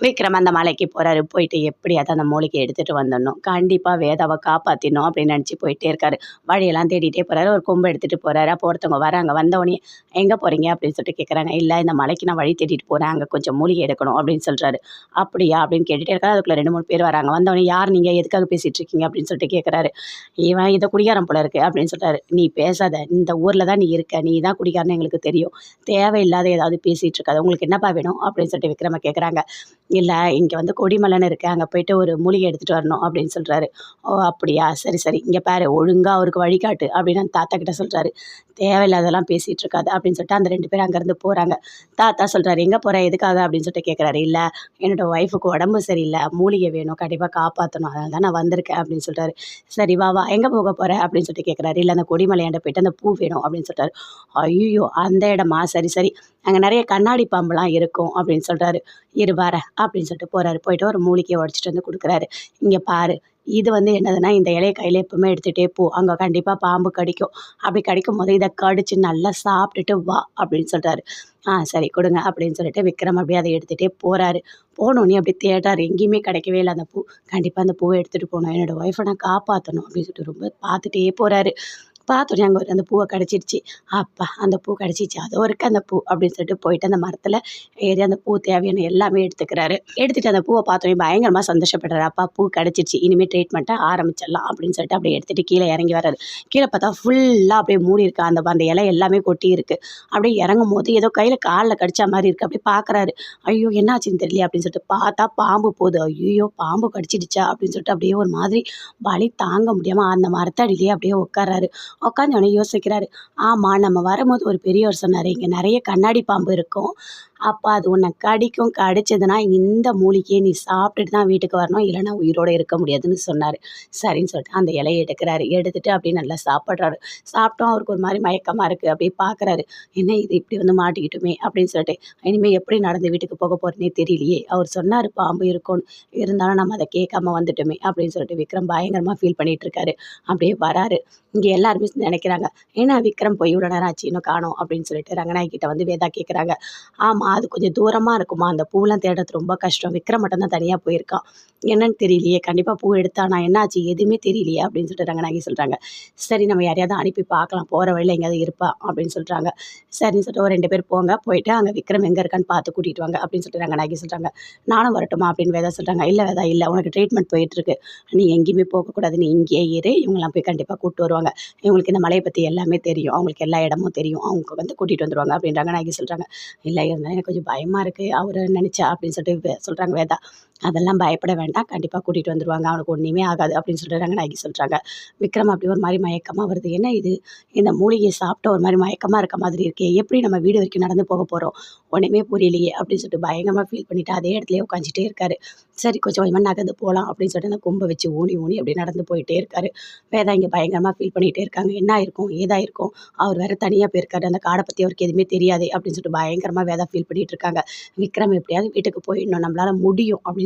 விக்ரம் அந்த மலைக்கு போகிறாரு போயிட்டு எப்படியாவது அந்த மூலிகை எடுத்துகிட்டு வந்துடணும். கண்டிப்பாக வேதாவை காப்பாற்றினோம் அப்படின்னு நினச்சி போயிட்டே இருக்காரு. வழியெல்லாம் தேடிட்டே போகிறாரு ஒரு கொம்பு எடுத்துகிட்டு போகிறாரு அப்போ ஒருத்தவங்க வராங்க. வந்தவொடனே எங்கே போகிறீங்க அப்படின்னு சொல்லிட்டு கேட்குறாங்க இல்லை இந்த மலைக்கு நான் வழி தேடிட்டு போகிறேன் அங்கே கொஞ்சம் மூலிகை எடுக்கணும். அப்படின்னு சொல்கிறாரு அப்படியா? அப்படின்னு கேட்டுகிட்டே இருக்காரு. அதுக்குள்ளே ரெண்டு மூணு பேர் வராங்க. வந்தவொடனே யார் நீங்கள் எதுக்காக பேசிகிட்டு இருக்கீங்க? அப்படின்னு சொல்லிட்டு கேட்குறாரு இவன் இதை குடிகாரம் போல இருக்குது அப்படின்னு சொல்கிறாரு நீ பேசாத. இந்த ஊரில் தான் நீ இருக்க. நீ தான் குடிகாரன்னு எங்களுக்கு தெரியும். தேவையில்லாத ஏதாவது பேசிகிட்டு இருக்காது. உங்களுக்கு என்னப்பா வேணும்? அப்படின்னு சொல்லிட்டு விக்ரம கேட்குறாங்க இல்லை இங்கே வந்து கொடிமலைன்னு இருக்குது அங்கே போயிட்டு ஒரு மூலிகை எடுத்துகிட்டு வரணும் அப்படின்னு சொல்கிறாரு ஓ அப்படியா? சரி சரி. இங்கே பாரு ஒழுங்காக அவருக்கு வழிகாட்டு அப்படின்னு அந்த தாத்தா கிட்ட சொல்கிறாரு தேவையில்லாதெல்லாம் பேசிகிட்டு இருக்காது அப்படின்னு சொல்லிட்டு அந்த ரெண்டு பேரும் அங்கேருந்து போகிறாங்க தாத்தா சொல்கிறாரு எங்கே போகிற எதுக்காக? அப்படின்னு சொல்லிட்டு கேட்குறாரு இல்லை என்னோடய ஒய்ஃபுக்கு உடம்பு சரியில்லை. மூலிகை வேணும். கண்டிப்பாக காப்பாற்றணும் அதனால தான் நான் வந்திருக்கேன். அப்படின்னு சொல்கிறாரு சரி வா வா. எங்கே போக போகிற அப்படின்னு சொல்லிட்டு கேட்குறாரு இல்லை அந்த கொடிமலையாண்ட போயிட்டு அந்த பூ வேணும். அப்படின்னு சொல்கிறாரு ஐயோ அந்த இடமா? சரி சரி. அங்கே நிறைய கண்ணாடி பாம்புலாம் இருக்கும். அப்படின்னு சொல்கிறாரு இரு வரேன். அப்படின்னு சொல்லிட்டு போகிறாரு போயிட்டு ஒரு மூலிகையை உடச்சிட்டு வந்து கொடுக்குறாரு. இங்கே பாரு இது வந்து என்னதுன்னா இந்த இலையை கையில் எப்பவுமே எடுத்துகிட்டே போ. அங்கே கண்டிப்பாக பாம்பு கடிக்கும். அப்படி கடிக்கும் போது இதை கடிச்சு நல்லா சாப்பிட்டுட்டு வா அப்படின்னு சொல்கிறாரு ஆ சரி கொடுங்க அப்படின்னு சொல்லிட்டு விக்ரம் அப்படியே அதை எடுத்துகிட்டே போகிறாரு போனோடனே அப்படி தேடுறாரு. எங்கேயுமே கிடைக்கவே இல்லை. அந்த பூ கண்டிப்பாக அந்த பூவை எடுத்துகிட்டு போகணும். என்னோடய ஒய்ஃபை நான் காப்பாற்றணும் அப்படின்னு சொல்லிட்டு ரொம்ப பார்த்துட்டே போகிறாரு பார்த்தோடனே அங்கே ஒரு அந்த பூவை கிடச்சிருச்சு அப்பா அந்த பூ கிடச்சிச்சு. அதோ இருக்குது அந்த பூ அப்படின்னு சொல்லிட்டு போயிட்டு அந்த மரத்தில் ஏறி அந்த பூ தேவையான எல்லாமே எடுத்துக்கிறாரு. எடுத்துகிட்டு அந்த பூவை பார்த்தோன்னே பயங்கரமாக சந்தோஷப்படுறாரு. அப்பா பூ கிடச்சிருச்சு இனிமேல் ட்ரீட்மெண்ட்டை ஆரம்பிச்சிடலாம் அப்படின்னு சொல்லிட்டு அப்படியே எடுத்துகிட்டு கீழே இறங்கி வர்றாரு. கீழே பார்த்தா ஃபுல்லாக அப்படியே மூடி இருக்கு. அந்த அந்த இலை எல்லாமே கொட்டி இருக்குது அப்படியே இறங்கும் போது ஏதோ கையில் காலில் கடிச்ச மாதிரி இருக்குது அப்படியே பார்க்குறாரு. ஐயோ என்னாச்சுன்னு தெரியல அப்படின்னு சொல்லிட்டு பார்த்தா பாம்பு போகுது. ஐயோ பாம்பு கடிச்சிடுச்சா அப்படின்னு சொல்லிட்டு அப்படியே ஒரு மாதிரி வலி தாங்க முடியாமல் அந்த மரத்தடியிலேயே அப்படியே உட்காராரு உட்காந்தோடனே யோசிக்கிறாரு. ஆமாம் நம்ம வரும்போது ஒரு பெரியவர் சொன்னார் இங்கே நிறைய கண்ணாடி பாம்பு இருக்கும். அப்போ அது உன்னை கடிக்கும் கடிச்சதுன்னா இந்த மூலிகையை நீ சாப்பிட்டுட்டு தான் வீட்டுக்கு வரணும். இல்லைனா உயிரோடு இருக்க முடியாதுன்னு சொன்னார். சரின்னு சொல்லிட்டு அந்த இலையை எடுக்கிறாரு. எடுத்துட்டு அப்படியே நல்லா சாப்பிட்றாரு. சாப்பிட்டோம். அவருக்கு ஒரு மாதிரி மயக்கமாக இருக்குது அப்படியே பார்க்குறாரு என்ன இது இப்படி வந்து மாட்டிக்கிட்டுமே அப்படின்னு சொல்லிட்டு இனிமேல் எப்படி நடந்து வீட்டுக்கு போக போகிறேனே தெரியலையே. அவர் சொன்னார் பாம்பு இருக்கும்னு. இருந்தாலும் நம்ம அதை கேட்காம வந்துட்டோமே அப்படின்னு சொல்லிட்டு விக்ரம் பயங்கரமாக ஃபீல் பண்ணிகிட்டு இருக்காரு. அப்படியே வராரு. இங்கே எல்லாருமே நினைக்கிறாங்க ஏன்னா விக்ரம் போய் இவ்வளோ நேரம் ஆச்சு இன்னும் காணும் அப்படின்னு சொல்லிட்டு ரங்கநாயகிட்ட வந்து வேதா கேட்குறாங்க ஆமாம் அது கொஞ்சம் தூரமாக இருக்குமா? அந்த பூவெலாம் தேடுறது ரொம்ப கஷ்டம். விக்ரம் மட்டும்தான் தனியாக போயிருக்கான். என்னன்னு தெரியலையே. கண்டிப்பாக பூ எடுத்தா நான் என்னாச்சு? எதுவுமே தெரியலையே அப்படின்னு சொல்லிட்டு ரங்கநாயகி சொல்கிறாங்க சரி நம்ம யாரையாவது அனுப்பி பார்க்கலாம். போகிற வழியில் எங்கேயாவது இருப்பா அப்படின்னு சொல்கிறாங்க சரின்னு சொல்லிட்டு ஒரு ரெண்டு பேர் போங்க. போயிட்டு அங்கே விக்ரம் எங்கே இருக்கான்னு பார்த்து கூட்டிகிட்டு வாங்க அப்படின்னு சொல்லிட்டு ரங்கநாயகி சொல்கிறாங்க நானும் வரட்டுமா அப்படின்னு வேதா சொல்கிறாங்க இல்லை வேதா இல்லை. உனக்கு ட்ரீட்மெண்ட் போயிட்டுருக்கு நீ எங்கேயுமே போகக்கூடாது நீ இங்கேயே இரு. இவங்களாம் போய் கண்டிப்பாக கூப்பிட்டு வருவாங்க. இவங்களுக்கு இந்த மலையை பற்றி எல்லாமே தெரியும். அவங்களுக்கு எல்லா இடமும் தெரியும். அவங்க வந்து கூட்டிகிட்டு வந்துடுவாங்க அப்படின்றாங்க நாயகி சொல்கிறாங்க இல்லை இருந்தாலும் எனக்கு கொஞ்சம் பயமாக இருக்குது அவர் நினச்சா அப்படின்னு சொல்லிட்டு சொல்கிறாங்க வேதா. அதெல்லாம் பயப்பட வேண்டாம். கண்டிப்பாக கூட்டிகிட்டு வந்துடுவாங்க அவனுக்கு ஒன்றுமே ஆகாது அப்படின்னு சொல்லிட்டு ரங்கநாயகி சொல்கிறாங்க விக்ரம் அப்படி ஒரு மாதிரி மயக்கமாக வருது. என்ன இது? இந்த மூலிகையை சாப்பிட்ட ஒரு மாதிரி மயக்கமாக இருக்க மாதிரி இருக்கே. எப்படி நம்ம வீடு வரைக்கும் நடந்து போக போகிறோம் ஒன்றுமே புரியலையே அப்படின்னு சொல்லிட்டு பயங்கரமாக ஃபீல் பண்ணிவிட்டு அதே இடத்துலயே உட்காந்துட்டே இருக்காரு. சரி கொஞ்சம் கொஞ்சமாக நகர்ந்து போகலாம் அப்படின்னு சொல்லிட்டு அந்த கும்பை வச்சு ஊனி ஊனி அப்படி நடந்து போயிட்டே இருக்காரு. வேதா இங்கே பயங்கரமாக ஃபீல் பண்ணிகிட்டே இருக்காங்க. என்ன இருக்கும் ஏதா இருக்கும் அவர் வேறு தனியாக போயிருக்காரு. அந்த காடை பற்றி அவருக்கு எதுவுமே தெரியாது அப்படின்னு சொல்லிட்டு பயங்கரமாக வேதா ஃபீல் பண்ணிகிட்டு இருக்காங்க. விக்ரம் எப்படியாவது வீட்டுக்கு போயிடணும். நம்மளால் முடியும் அப்படின்னு